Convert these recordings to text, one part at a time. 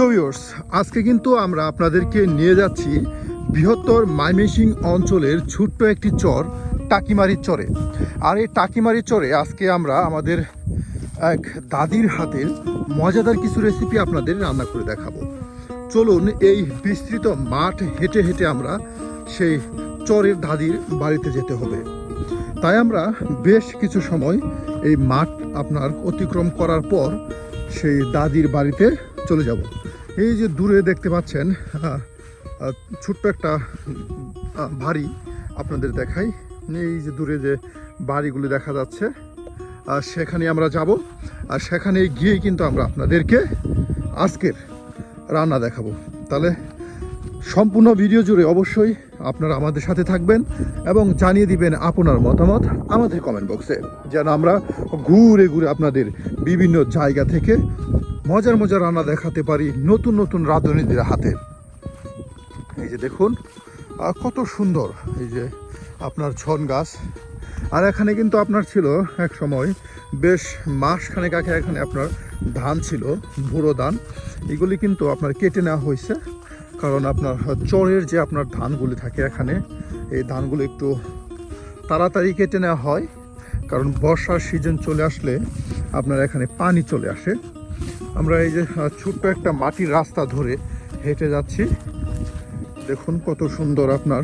প্রিয় আজকে কিন্তু আমরা আপনাদেরকে নিয়ে যাচ্ছি বৃহত্তর মাইমেসিং অঞ্চলের ছোট্ট একটি চর টাকিমারির চরে। আর এই টাকিমারির চরে আজকে আমরা আমাদের এক দাদির হাতের মজাদার কিছু রেসিপি আপনাদের রান্না করে দেখাবো। চলুন এই বিস্তৃত মাঠ হেঁটে হেঁটে আমরা সেই চরের দাদির বাড়িতে যেতে হবে। তাই আমরা বেশ কিছু সময় এই মাঠ আপনার অতিক্রম করার পর সেই দাদির বাড়িতে চলে যাব। এই যে দূরে দেখতে পাচ্ছেন ছোট্ট একটা বাড়ি আপনাদের দেখাই। এই যে দূরে যে বাড়িগুলি দেখা যাচ্ছে, আর সেখানে আমরা যাব, আর সেখানে গিয়ে কিন্তু আমরা আপনাদেরকে আজকের রান্না দেখাবো। তাহলে সম্পূর্ণ ভিডিও জুড়ে অবশ্যই আপনারা আমাদের সাথে থাকবেন এবং জানিয়ে দিবেন আপনার মতামত আমাদের কমেন্ট বক্সে যেন আমরা ঘুরে ঘুরে আপনাদের বিভিন্ন জায়গা থেকে মজার মজার রান্না দেখাতে পারি নতুন নতুন রাঁধুনিদের হাতে। এই যে দেখুন কত সুন্দর। এই যে আপনার ছন গাছ। আর এখানে কিন্তু আপনার ছিল এক সময় বেশ মাসখানেক আগে এখানে আপনার ধান ছিল ভুরো ধান। এগুলি কিন্তু আপনার কেটে নেওয়া হয়েছে, কারণ আপনার চরের যে আপনার ধানগুলি থাকে এখানে, এই ধানগুলো একটু তাড়াতাড়ি কেটে নেওয়া হয়, কারণ বর্ষার সিজন চলে আসলে আপনার এখানে পানি চলে আসে। আমরা এই যে ছোট্ট একটা মাটির রাস্তা ধরে হেঁটে যাচ্ছি। দেখুন কত সুন্দর আপনার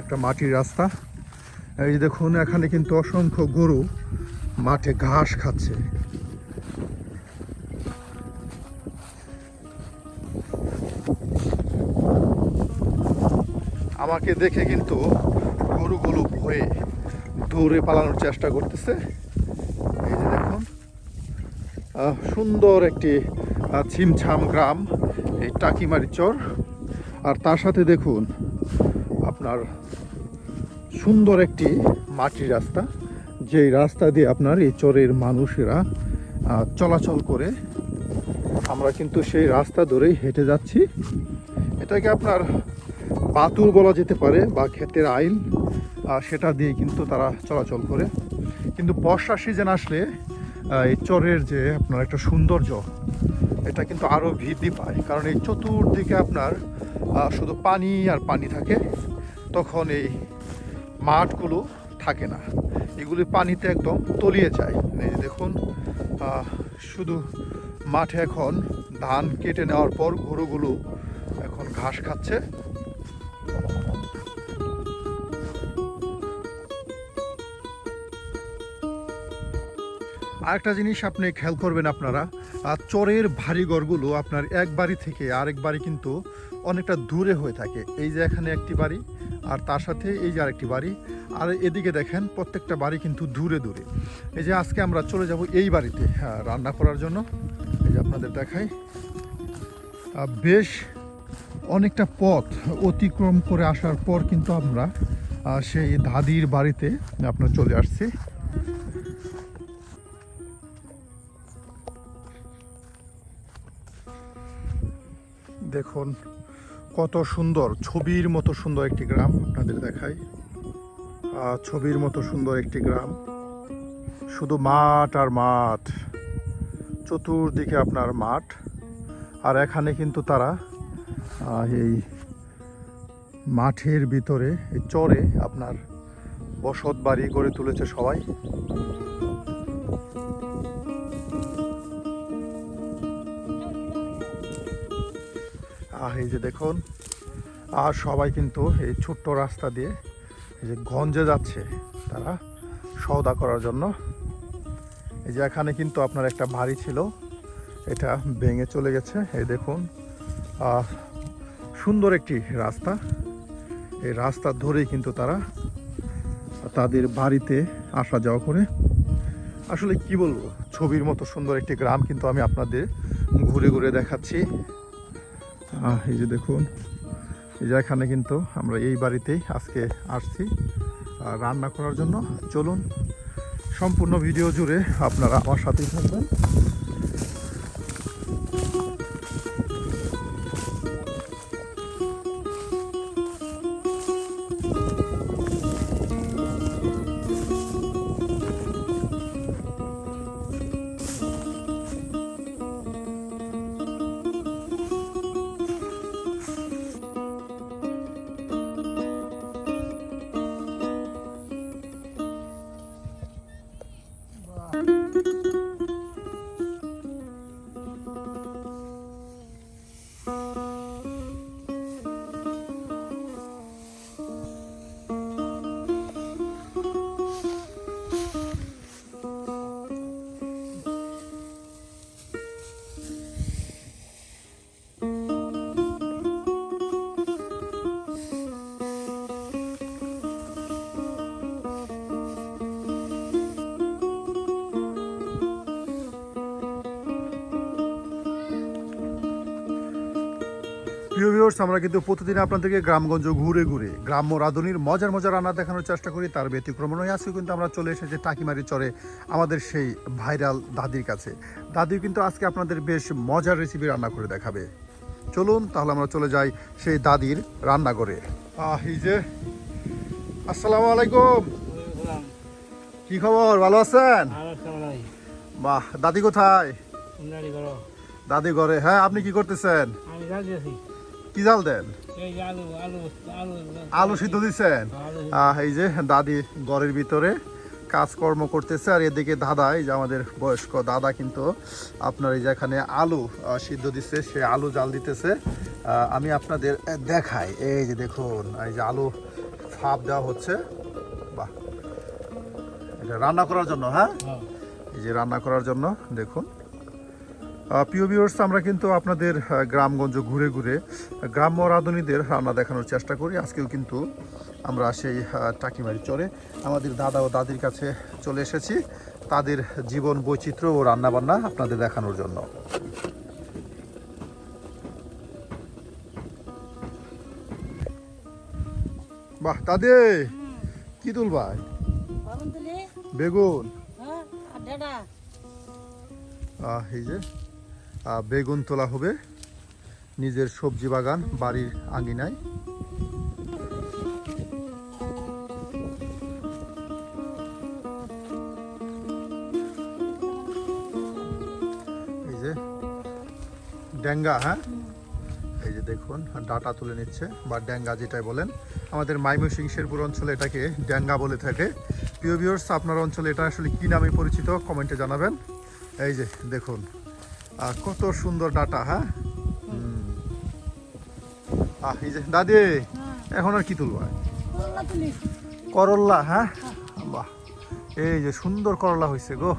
একটা মাটির রাস্তা। এই দেখুন, এখানে কিন্তু অসংখ্য গরু মাঠে ঘাস খাচ্ছে। আমাকে দেখে কিন্তু গরুগুলো ভয়ে দৌড়ে পালানোর চেষ্টা করতেছে। সুন্দর একটি ছিমছাম গ্রাম, এই টাকিমারি চর। আর তার সাথে দেখুন, আপনার সুন্দর একটি মাটির রাস্তা। যেই রাস্তা দিয়ে আপনার এই চরের মানুষেরা চলাচল করে। আমরা কিন্তু সেই রাস্তা ধরেই হেঁটে যাচ্ছি। এটাকে আপনার বাতুর বলা যেতে পারে বা ক্ষেতের আইল সেটা দিয়ে কিন্তু তারা চলাচল করে। কিন্তু বর্ষা সিজন আসলে এই চরের যে আপনার একটা সৌন্দর্য, এটা কিন্তু আরও বৃদ্ধি পায়। কারণ এই চতুর্দিকে আপনার শুধু পানি আর পানি থাকে, তখন এই মাঠগুলো থাকে না। এগুলি পানিতে একদম তলিয়ে যায়। দেখুন শুধু মাঠে এখন ধান কেটে নেওয়ার পর গরুগুলো এখন ঘাস খাচ্ছে। আরেকটা জিনিস আপনি খেয়াল করবেন আপনারা চরের ভারী ঘরগুলো আপনার এক বাড়ি থেকে আরেক বাড়ি কিন্তু অনেকটা দূরে হয়ে থাকে। এই যে এখানে একটি বাড়ি আর তার সাথে এই যে আরেকটি বাড়ি। আর এদিকে দেখেন প্রত্যেকটা বাড়ি কিন্তু দূরে দূরে। এই যে আজকে আমরা চলে যাব এই বাড়িতে হ্যাঁ, রান্না করার জন্য। এই যে আপনাদের দেখাই। বেশ অনেকটা পথ অতিক্রম করে আসার পর কিন্তু আমরা সেই দাদির বাড়িতে আপনার চলে আসছি। দেখুন, কত সুন্দর, ছবির মতো সুন্দর একটি গ্রাম আপনাদের দেখাই। ছবির মতো সুন্দর একটি গ্রাম। শুধু মাঠ আর মাঠ, চতুর্দিকে আপনার মাঠ। আর এখানে কিন্তু তারা এই মাঠের ভিতরে, এই চরে আপনার বসত বাড়ি গড়ে তুলেছে সবাই। এই যে দেখুন, আর সবাই কিন্তু এই ছোট্ট রাস্তা দিয়ে এই যে গঞ্জে যাচ্ছে তারা সওদা করার জন্য। এই যে এখানে কিন্তু আপনার একটা বাড়ি ছিল, এটা ভেঙে চলে গেছে। এই দেখুন সুন্দর একটি রাস্তা। এই রাস্তা ধরেই কিন্তু তারা তাদের বাড়িতে আসা যাওয়া করে। আসলে কি বলব, ছবির মতো সুন্দর একটি গ্রাম কিন্তু আমি আপনাদের ঘুরে ঘুরে দেখাচ্ছি। এই যে দেখুন, এই যে এখানে কিন্তু আমরা এই বাড়িতেই আজকে আসছি। রান্না করার জন্য চলুন, সম্পূর্ণ ভিডিও জুড়ে আপনারা আমার সাথেই থাকবেন। প্রিয় আমরা কিন্তু প্রতিদিন আপনাদেরকে গ্রামগঞ্জ ঘুরে ঘুরে গ্রাম্য রাঁধুনির মজার মজার রান্না দেখানোর চেষ্টা করি। তার ব্যতিক্রম নয় আজকে কিন্তু আমরা চলে এসেছি টাকিমারি চরে আমাদের সেই ভাইরাল দাদির কাছে। দাদি কিন্তু আজকে আপনাদের বেশ মজার রেসিপি রান্না করে দেখাবে। চলুন তাহলে আমরা চলে যাই সেই দাদির রান্নাঘরে। এই যে আসসালামু আলাইকুম। কি খবর? ভালো আছেন? বাহ দাদি কোথায়? দাদি ঘরে হ্যাঁ আপনি কি করতেছেন? আমি আছি। কি জাল দেন? আলু সিদ্ধ দিচ্ছেন এই যে দাদি ঘরের ভিতরে কাজকর্ম করতেছে আর এদিকে দাদা এই যে আমাদের বয়স্ক দাদা কিন্তু আপনার এই যে এখানে আলু সিদ্ধ দিচ্ছে সে আলু জাল দিতেছে। আমি আপনাদের দেখাই। এই যে দেখুন এই যে আলু ফাপ দেওয়া হচ্ছে। বাহ। এটা রান্না করার জন্য হ্যাঁ? হ্যাঁ। এই যে রান্না করার জন্য দেখুন। প্রিয় ভিউয়ার্স আমরা কিন্তু আপনাদের গ্রামগঞ্জ ঘুরে ঘুরে গ্রাম্য রাঁধুনিদের রান্না দেখানোর চেষ্টা করি। আজকেও কিন্তু আমরা সেই টাকিমারি চরে আমাদের দাদা ও দাদির কাছে চলে এসেছি। তাদের জীবন বৈচিত্র্য ও রান্নাবান্না আপনাদের দেখানোর জন্য। বাহ দাদে কি তুলবাই বেগুন। হ্যাঁ এই যে। বেগুন তোলা হবে। নিজের সবজি বাগান, বাড়ির আঙিনায়। এই যে ড্যাঙ্গা হ্যাঁ? এই যে দেখুন, ডাটা তুলে নিচ্ছে, বা ড্যাঙ্গা যেটাই বলেন। আমাদের মাইমসিং শেরপুর অঞ্চলে এটাকে ড্যাঙ্গা বলে থাকে। প্রিয় ভিউয়ার্স আপনার অঞ্চলে এটা আসলে কি নামে পরিচিত? কমেন্টে জানাবেন। এই যে দেখুন কত সুন্দর ডাটা হ্যাঁ। আহ এই যে দাদি এখন আর কি তুলবা? করলা করল্লা হ্যাঁ? বাহ। এই যে সুন্দর করলা হয়েছে গো।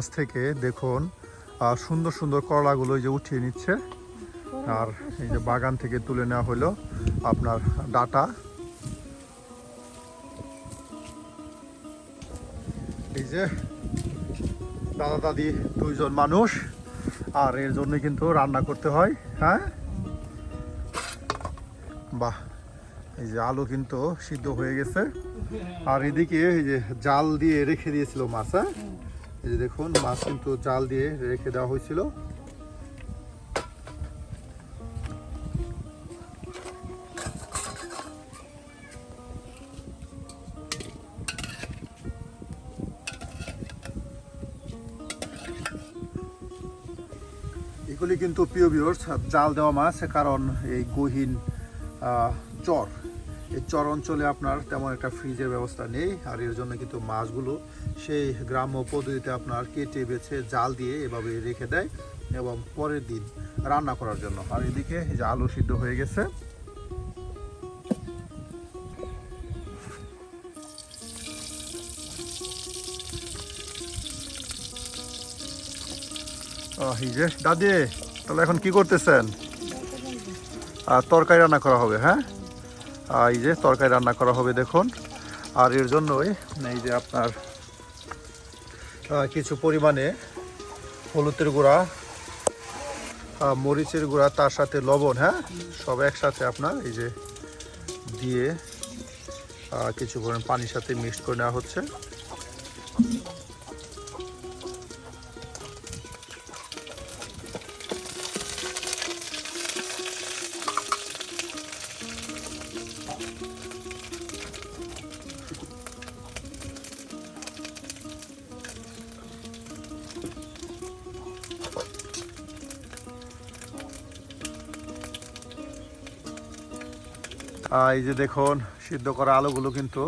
গাছ থেকে দেখুন আহ, সুন্দর সুন্দর করলাগুলো যে উঠিয়ে নিচ্ছে। আর এই যে বাগান থেকে তুলে নেওয়া হলো আপনার ডাটা। এই যে দাদা দাদি দুইজন মানুষ আর এর জন্য কিন্তু রান্না করতে হয় হ্যাঁ? বাহ এই যে আলু কিন্তু সিদ্ধ হয়ে গেছে। আর এদিকে এই যে জাল দিয়ে রেখে দিয়েছিল মাছ হ্যাঁ? এই যে দেখুন, মাছ কিন্তু জাল দিয়ে রেখে দেওয়া হয়েছিল। এগুলি কিন্তু ভিউয়ার্স জাল দেওয়া মাছ, কারণ এই গহীন চর। এই চর অঞ্চলে আপনার তেমন একটা ফ্রিজের ব্যবস্থা নেই, আর এর জন্য কিন্তু মাছগুলো সেই গ্রাম্য পদ্ধতিতে আপনার কেটে, বেছে, জাল দিয়ে এভাবে রেখে দেয় এবং পরের দিন রান্না করার জন্য। আর এদিকে যে আলু সিদ্ধ হয়ে গেছে। দাদি, তাহলে এখন কি করতেছেন? আর তরকারি রান্না করা হবে হ্যাঁ? এই যে তরকারি রান্না করা হবে দেখুন। আর এর জন্যই এই যে আপনার কিছু পরিমাণে হলুদের গুঁড়া মরিচের গুঁড়া, তার সাথে লবণ হ্যাঁ? সব একসাথে আপনার এই যে দিয়ে কিছু পরিমাণ পানির সাথে মিক্সড করে নেওয়া হচ্ছে। এই যে দেখুন সিদ্ধ করা আলুগুলো কিন্তু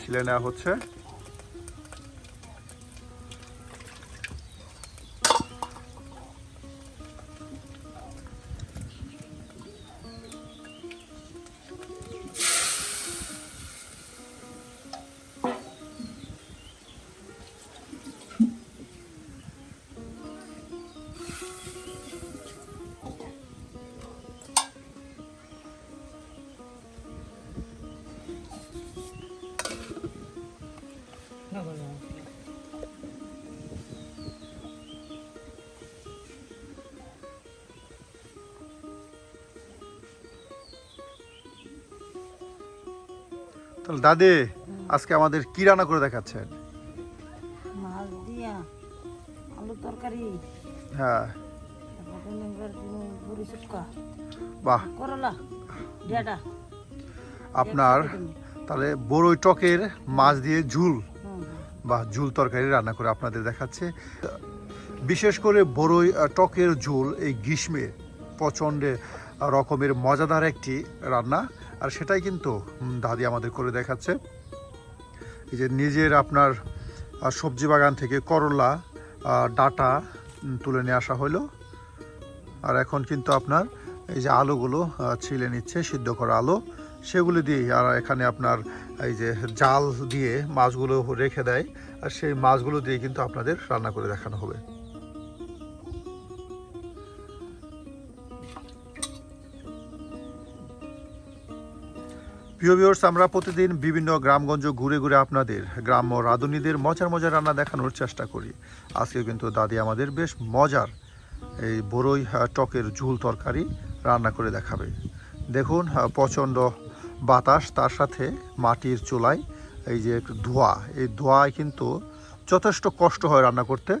ছিলে নেওয়া হচ্ছে। তাহলে দাদি আজকে আমাদের কি রান্না করে দেখাচ্ছেন? মাছ দিয়া আলু তরকারি। হ্যাঁ। তারপরে নিমগার বাহ। করলা ডেটা আপনার তাহলে বড়ই টকের মাছ দিয়ে ঝুল বা ঝুল তরকারি রান্না করে আপনাদের দেখাচ্ছে। বিশেষ করে বড়ই টকের ঝোল এই গ্রীষ্মে প্রচণ্ড রকমের মজাদার একটি রান্না। আর সেটাই কিন্তু দাদি আমাদের করে দেখাচ্ছে। এই যে নিজের আপনার সবজি বাগান থেকে করলা ডাটা তুলে নিয়ে আসা হলো আর এখন কিন্তু আপনার এই যে আলুগুলো ছিলে নিচ্ছে, সিদ্ধ করা আলু। সেগুলো দিয়ে আর এখানে আপনার এই যে জাল দিয়ে মাছগুলো রেখে দেয়। আর সেই মাছগুলো দিয়ে কিন্তু আপনাদের রান্না করে দেখানো হবে। প্রিয় ভিউয়ার্স আমরা প্রতিদিন বিভিন্ন গ্রামগঞ্জ ঘুরে ঘুরে আপনাদের গ্রাম্য রাঁধুনিদের মজার মজার রান্না দেখানোর চেষ্টা করি। আজকে কিন্তু দাদি আমাদের বেশ মজার এই বড়ই টকের ঝুল তরকারি রান্না করে দেখাবে। দেখুন প্রচণ্ড বাতাস, তার সাথে মাটির চুলায় এই যে ধোঁয়া, এই ধোঁয়ায় কিন্তু যথেষ্ট কষ্ট হয় রান্না করতে।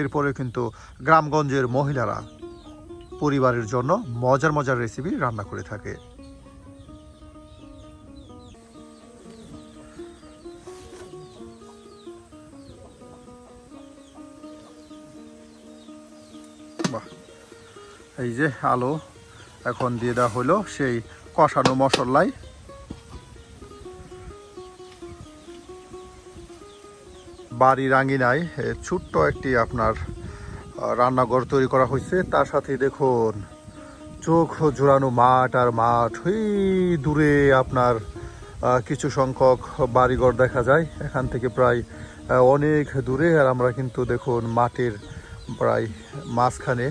এরপরে কিন্তু গ্রামগঞ্জের মহিলারা পরিবারের জন্য মজার মজার রেসিপি রান্না করে থাকে। বাহ এই যে আলো এখন দিয়ে দেওয়া হলো সেই কষানো মশলাই বাড়ির আঙ্গিনায় এ, ছোট্ট একটি আপনার রান্নাঘর তৈরি করা হয়েছে তার সাথে দেখুন চোখ জোড়ানো মাঠ আর মাঠ। ওই দূরে আপনার কিছু সংখ্যক বাড়িঘর দেখা যায়। এখান থেকে প্রায় অনেক দূরে। আর আমরা কিন্তু দেখুন মাঠের প্রায় মাঝখানে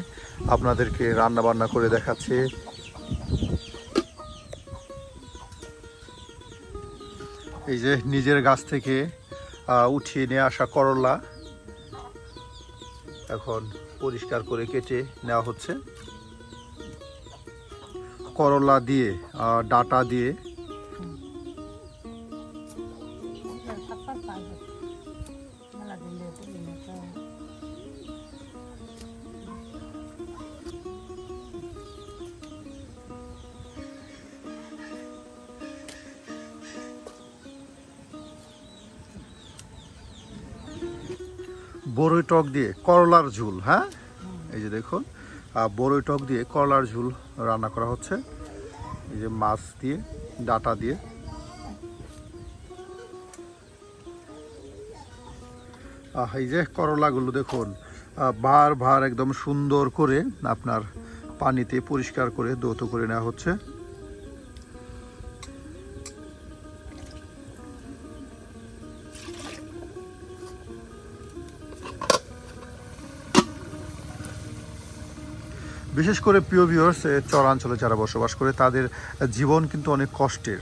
আপনাদেরকে রান্না বান্না করে দেখাচ্ছে। এই যে নিজের গাছ থেকে উঠিয়ে নিয়ে আসা করলা এখন পরিষ্কার করে কেটে নেওয়া হচ্ছে। করলা দিয়ে ডাটা দিয়ে বড়ই টক দিয়ে করলার ঝুল হ্যাঁ? এই যে দেখুন বড়ই টক দিয়ে করলার ঝুল রান্না করা হচ্ছে। এই যে মাছ দিয়ে ডাটা দিয়ে। এই যে করলাগুলো দেখুন আহ, বার ভার একদম সুন্দর করে আপনার পানিতে পরিষ্কার করে দৌত করে নেওয়া হচ্ছে। বিশেষ করে প্রিয় ভিউয়ার্স চরাঞ্চলে যারা বসবাস করে, তাদের জীবন কিন্তু অনেক কষ্টের।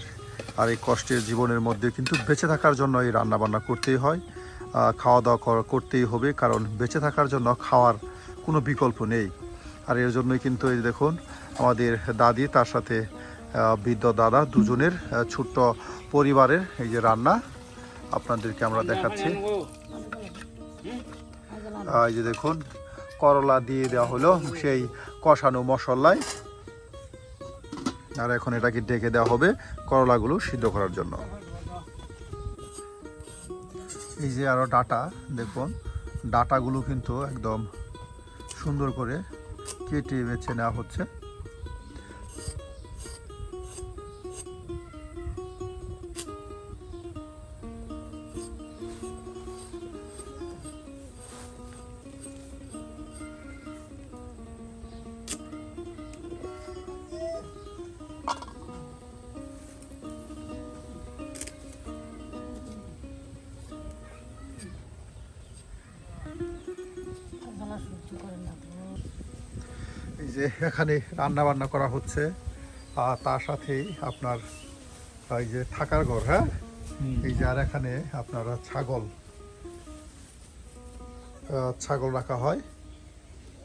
আর এই কষ্টের জীবনের মধ্যে কিন্তু বেঁচে থাকার জন্য এই রান্নাবান্না করতেই হয়। খাওয়া দাওয়া করা- করতেই হবে, কারণ বেঁচে থাকার জন্য খাওয়ার কোনো বিকল্প নেই। আর এর জন্যই কিন্তু এই দেখুন, আমাদের দাদি, তার সাথে বৃদ্ধ দাদা দুজনের ছোট্ট পরিবারের এই যে রান্না আপনাদেরকে আমরা দেখাচ্ছি। এই যে দেখুন, করলা দিয়ে দেওয়া হলো, সেই কষানো মশলায়। আর এখন এটাকে ডেকে দেওয়া হবে করলাগুলো সিদ্ধ করার জন্য। এই যে আরও ডাটা, দেখুন, ডাটাগুলো কিন্তু একদম সুন্দর করে কেটে বেছে নেওয়া হচ্ছে। এখানে রান্না বান্না করা হচ্ছে আর তার সাথেই আপনার এই যে থাকার ঘর হ্যাঁ? এই যে আর এখানে আপনার ছাগল ছাগল রাখা হয়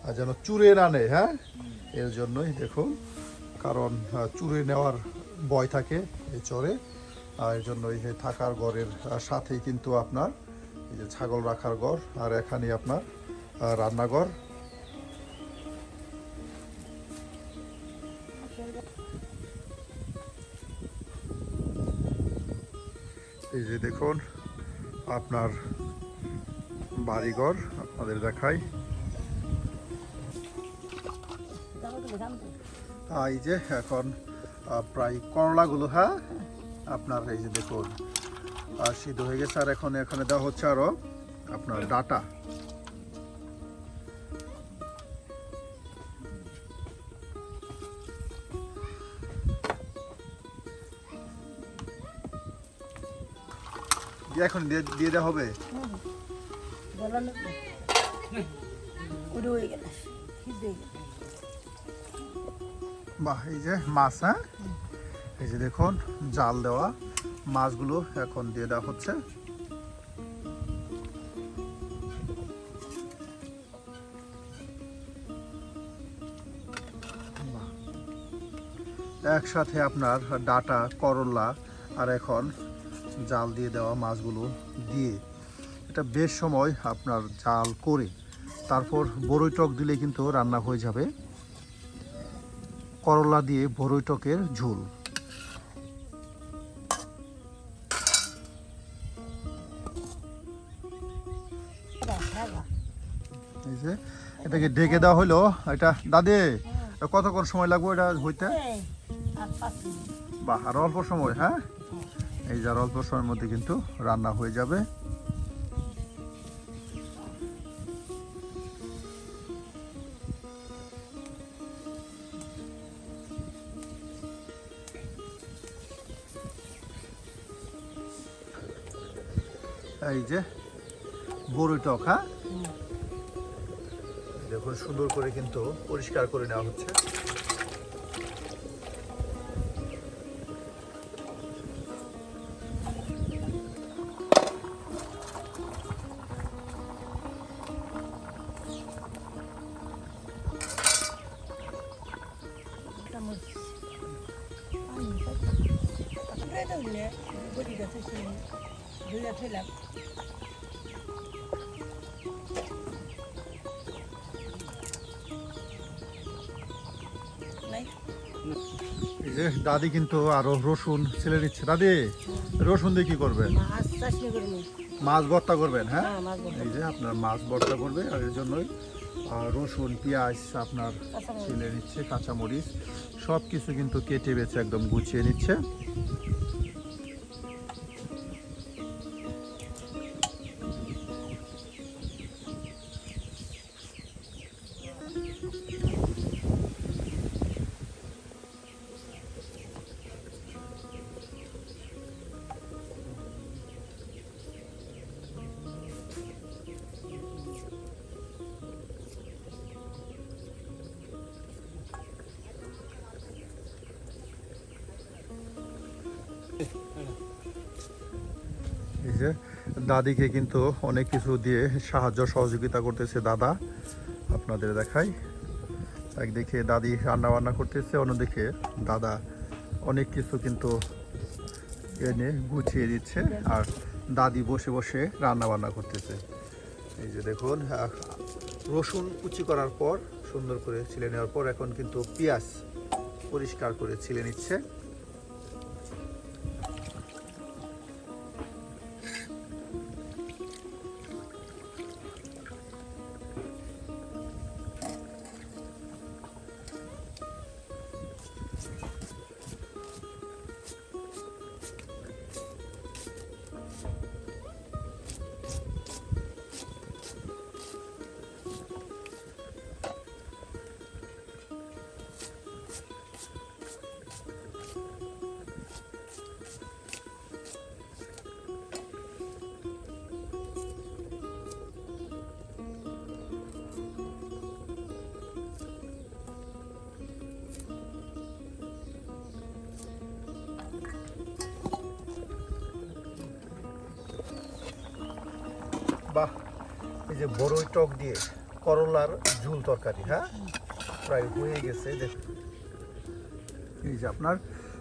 আর যেন চুরে না নেয় হ্যাঁ? এর জন্যই দেখুন কারণ চুরে নেওয়ার ভয় থাকে এই চরে আর এর জন্য এই থাকার ঘরের সাথেই কিন্তু আপনার এই যে ছাগল রাখার ঘর আর এখানে আপনার রান্নাঘর। দেখুন, আপনার বাড়িঘর আপনাদের দেখাই। এই যে এখন প্রায় করলাগুলো হ্যাঁ? আপনার এই যে দেখুন সিদ্ধ হয়ে গেছে। আর এখন এখানে দেওয়া হচ্ছে আরও আপনার ডাটা। এখন দিয়ে দেওয়া হবে? বাহ, এই যে মাছ হ্যাঁ? এই যে দেখুন, জাল দেওয়া। মাছগুলো এখন দিয়ে দেওয়া হচ্ছে। একসাথে আপনার ডাটা, করলা, আর এখন জাল দিয়ে দেওয়া মাছগুলো দিয়ে এটা বেশ সময় আপনার জাল করে তারপর বড়ই টক দিলে কিন্তু রান্না হয়ে যাবে। করলা দিয়ে বড়ই টকের ঝোল। এই যে এটাকে ঢেকে দেওয়া হলো এটা দাদে কতক্ষণ সময় লাগবে এটা হইতে? এই আর পাঁচ মিনিট। বা আর অল্প সময় হ্যাঁ? এই যে আর অল্প সময়ের মধ্যে কিন্তু রান্না হয়ে যাবে। এই যে বড়ই টক হ্যাঁ? দেখুন সুন্দর করে কিন্তু পরিষ্কার করে নেওয়া হচ্ছে। থইলাম নাই? এই যে দাদি কিন্তু আরও রসুন ছেলে দিচ্ছে। দাদি রসুন দিয়ে কি করবেন? মাছ ভর্তা করবেন হ্যাঁ? হ্যাঁ এই যে আপনার মাছ ভর্তা করবে আর এর জন্যই রসুন পেঁয়াজ আপনার। ছেলে নিচ্ছে কাঁচামরিচ। সব কিছু কিন্তু কেটে বেছে একদম গুছিয়ে নিচ্ছে। যে দাদিকে কিন্তু অনেক কিছু দিয়ে সাহায্য, সহযোগিতা করতেছে দাদা। আপনাদের দেখাই। একদিকে দাদি রান্না বান্না করতেছে, অন্যদিকে দাদা অনেক কিছু কিন্তু এনে গুছিয়ে দিচ্ছে আর দাদি বসে বসে রান্না বান্না করতেছে। এই যে দেখুন রসুন কুচি করার পর, সুন্দর করে ছিলে নেওয়ার পর এখন কিন্তু পেঁয়াজ পরিষ্কার করে ছিলে নিচ্ছে। এই যে বড়ই টক দিয়ে করলার ঝুল তরকারি হ্যাঁ? প্রায় হয়ে গেছে দেখুন। এই যে আপনার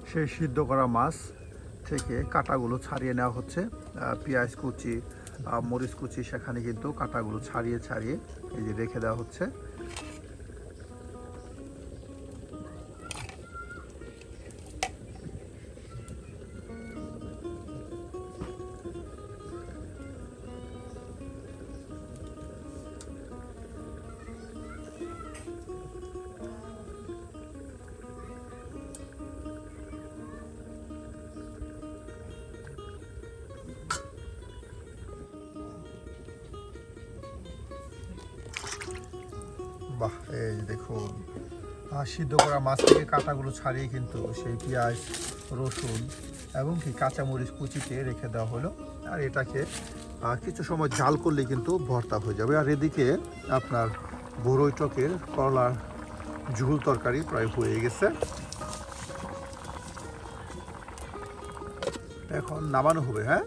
সেই সিদ্ধ করা মাছ থেকে কাঁটাগুলো ছাড়িয়ে নেওয়া হচ্ছে। পেঁয়াজ কুচি মরিচ কুচি, সেখানে কিন্তু কাঁটাগুলো ছাড়িয়ে ছাড়িয়ে এই যে রেখে দেওয়া হচ্ছে। সিদ্ধ করা মাছ থেকে কাঁটাগুলো ছাড়িয়ে কিন্তু সেই পেঁয়াজ, রসুন এবং কি কাঁচামরিচ কুচিতে রেখে দেওয়া হলো। আর এটাকে কিছু সময় জাল করলে কিন্তু ভর্তা হয়ে যাবে। আর এদিকে আপনার বড়ই টকের করলার ঝুল তরকারি প্রায় হয়ে গেছে। এখন নামানো হবে হ্যাঁ?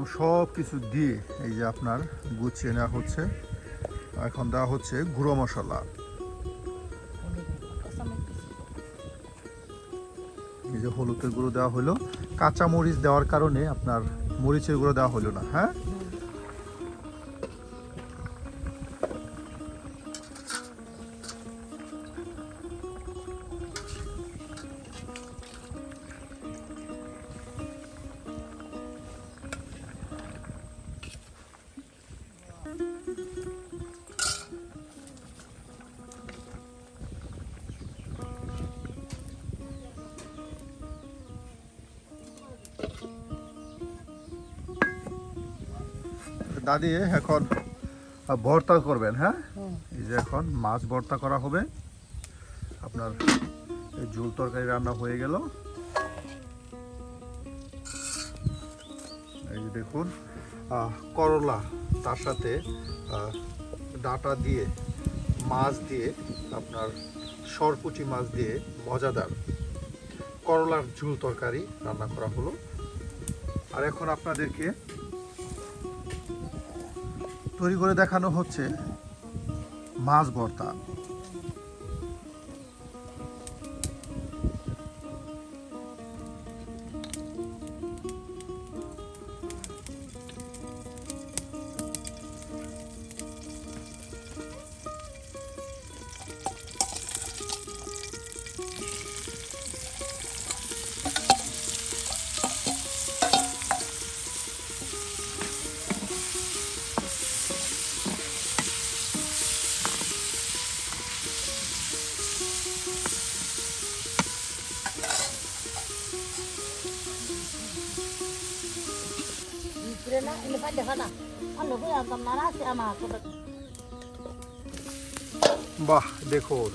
একদম সব কিছু দিয়ে এই যে আপনার গুছিয়ে নেওয়া হচ্ছে। এখন দেওয়া হচ্ছে গুঁড়ো মশলা। এই যে হলুদের গুঁড়ো দেওয়া হলো। কাঁচা মরিচ দেওয়ার কারণে আপনার মরিচের গুঁড়ো দেওয়া হলো না হ্যাঁ? দাদি এখন ভর্তা করবেন হ্যাঁ? এই যে এখন মাছ ভর্তা করা হবে। আপনার এই ঝোল তরকারি রান্না হয়ে গেল। এই যে দেখুন করলা তার সাথে ডাঁটা দিয়ে মাছ দিয়ে আপনার সরপুটি মাছ দিয়ে মজাদার করলার ঝুল তরকারি রান্না করা হলো। আর এখন আপনাদেরকে তৈরি করে দেখানো হচ্ছে মাছ ভর্তা। বাহ, দেখুন,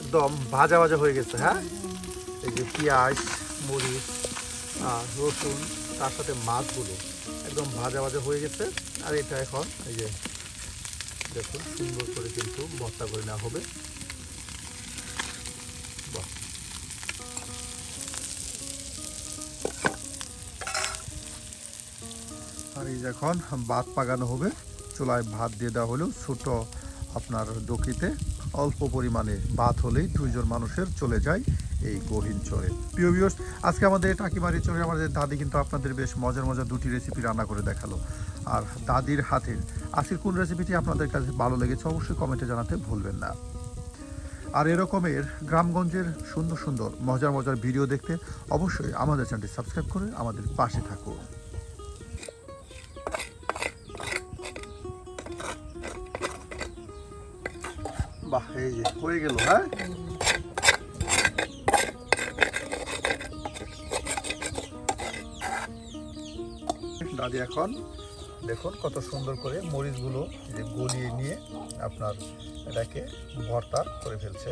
একদম ভাজা ভাজা হয়ে গেছে হ্যাঁ? এই যে পেঁয়াজ, মরিচ আর রসুন, তার সাথে মাছগুলো একদম ভাজা ভাজা হয়ে গেছে। আর এটা এখন, এই যে, দেখুন, সুন্দর করে কিন্তু ভর্তা করে নেওয়া হবে। বাহ। আর এই এখন ভাত পাকানো হবে। চুলায় ভাত দিয়ে দেওয়া হলো ছোটো আপনার ডকিতে। অল্প পরিমাণে ভাত হলেই দুইজন মানুষের চলে যায় এই গহীন চরে। প্রিয় ভিউয়ার্স আজকে আমাদের টাকিমারি চরে আমাদের দাদি কিন্তু আপনাদের বেশ মজার মজার দুটি রেসিপি রান্না করে দেখাল। আর দাদির হাতের আজকের কোন রেসিপিটি আপনাদের কাছে ভালো লেগেছে অবশ্যই কমেন্টে জানাতে ভুলবেন না। আর এরকমের গ্রামগঞ্জের সুন্দর সুন্দর মজার মজার ভিডিও দেখতে অবশ্যই আমাদের চ্যানেলটি সাবস্ক্রাইব করে আমাদের পাশে থাকুন। বাহ, এই যে, হয়ে গেল হ্যাঁ? দাদি এখন, দেখুন কত সুন্দর করে মরিচগুলো যে গলিয়ে নিয়ে আপনার এটাকে ভর্তা করে ফেলছে।